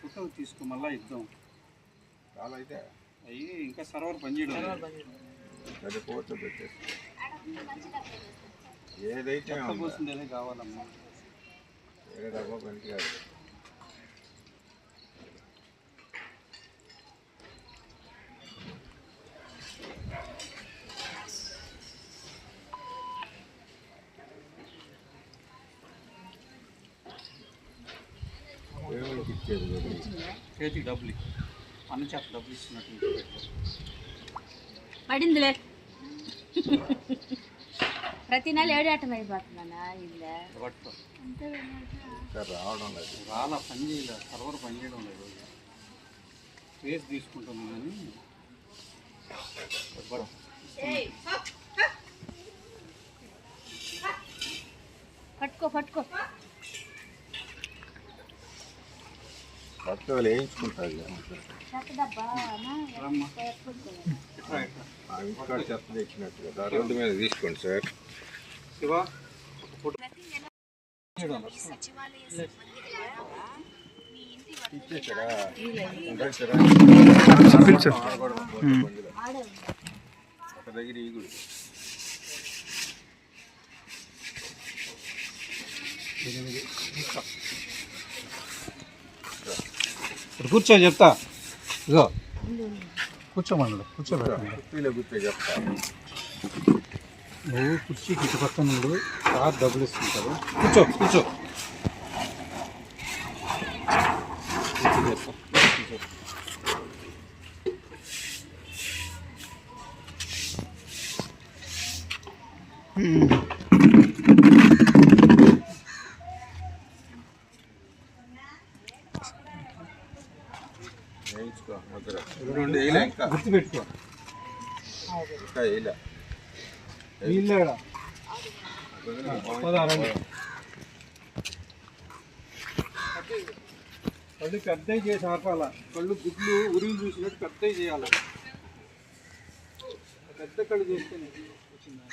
Photo తీసుకో మళ్ళీ ఇద్దాం. చాలా అయితే అయ్యి ఇంకా సర్వర్ పనిచేయడం. అది పోతే పెట్టేసి. ఏదైతే కావాలమ్మా. దేవునికి ఇచ్చేది కదా. చేతికి డబ్బులు. అన్న చేత డబ్బులు ఇస్తున్నట్టు పెట్టు. పడిందిలే. ప్రతి నెల ఏడాటం అయిపోతుందన్నా ఇంకా రావడం లేదు. రాలా పని చేయలేదు సర్వర్ పని చేయడం లేదు. ఫేస్ తీసుకుంటుంది కానీ. పట్టు. పట్టుకో పట్టుకో. కొత్తగా వేయించుకుంటారు ఇంటికాడ చెత్త తెచ్చినట్టు కదా రోడ్డు మీద తీసుకోండి సార్ శివ. ఇచ్చేసారా. ఒక దగ్గర ఈగుడు ఇప్పుడు కూర్చో చెప్తా. ఇగో కూర్చోమన్నాడు కూర్చోబెట్టండి. కుర్చీలో నువ్వు కుర్చీకి ఇటు పక్కన నుండు సార్ డబ్బులు ఇస్తుంటారు కూర్చో కూర్చో కూర్చో చెప్తా. కూర్చో. వేయించుకో ముద్ర రెండు వేయలే ఇంకా గుర్తుపెట్టుకో. వీళ్ళేడా పదారండి కళ్ళు పెద్దవి చేసి ఆపాల? కళ్ళు గుడ్లు ఉరిగి చూసినట్టు పెద్దవి చేయాలి? పెద్ద కళ్ళు చేస్తేనే వచ్చిందా?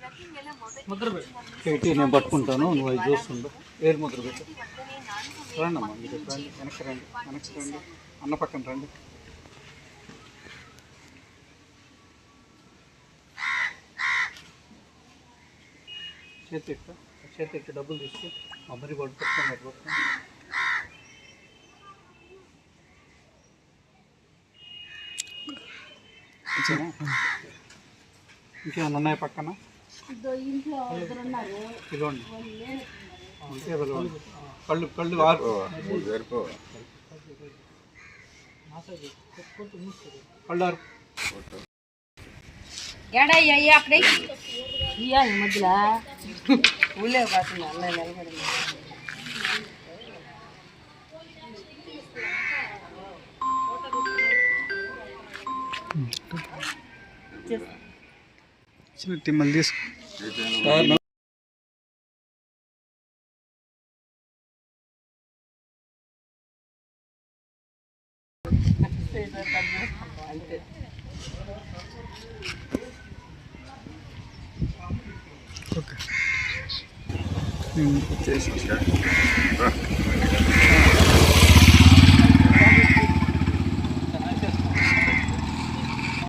ప్రతి నెల మొదటి రోజున పెట్టి నేను పట్టుకుంటాను నువ్వు అది చూస్తుండు. ఏరు ముద్ర పెట్టు రండి అమ్మా మీరు రండి వెనక్కి రండి వెనక్కి రండి. అన్న పక్కన రండి. చేతి ఎక్క చేతి ఎక్కి డబ్బులు తీసుకో అమ్మని పట్టుకొస్తాను పట్టుకొస్తాను ఇంకేమన్నా ఉన్నాయి పక్కన? ఇదో ఇంట్లో ఇద్దరు ఉన్నారు. పిలవండి వాళ్ళు లేనట్టున్నారు. ఉంటే పిలవండి కళ్ళు కళ్ళు ఆరు. మూడు సరిపో. కళ్ళు ఆరు. ఏడయ్య అయ్యి అక్కడే ఇయ్యాలి మధ్యలో ఊళ్ళో కాకుండా అలా నిలబడి మళ్ళీ తీసుకో అంతే 嗯这小鞋儿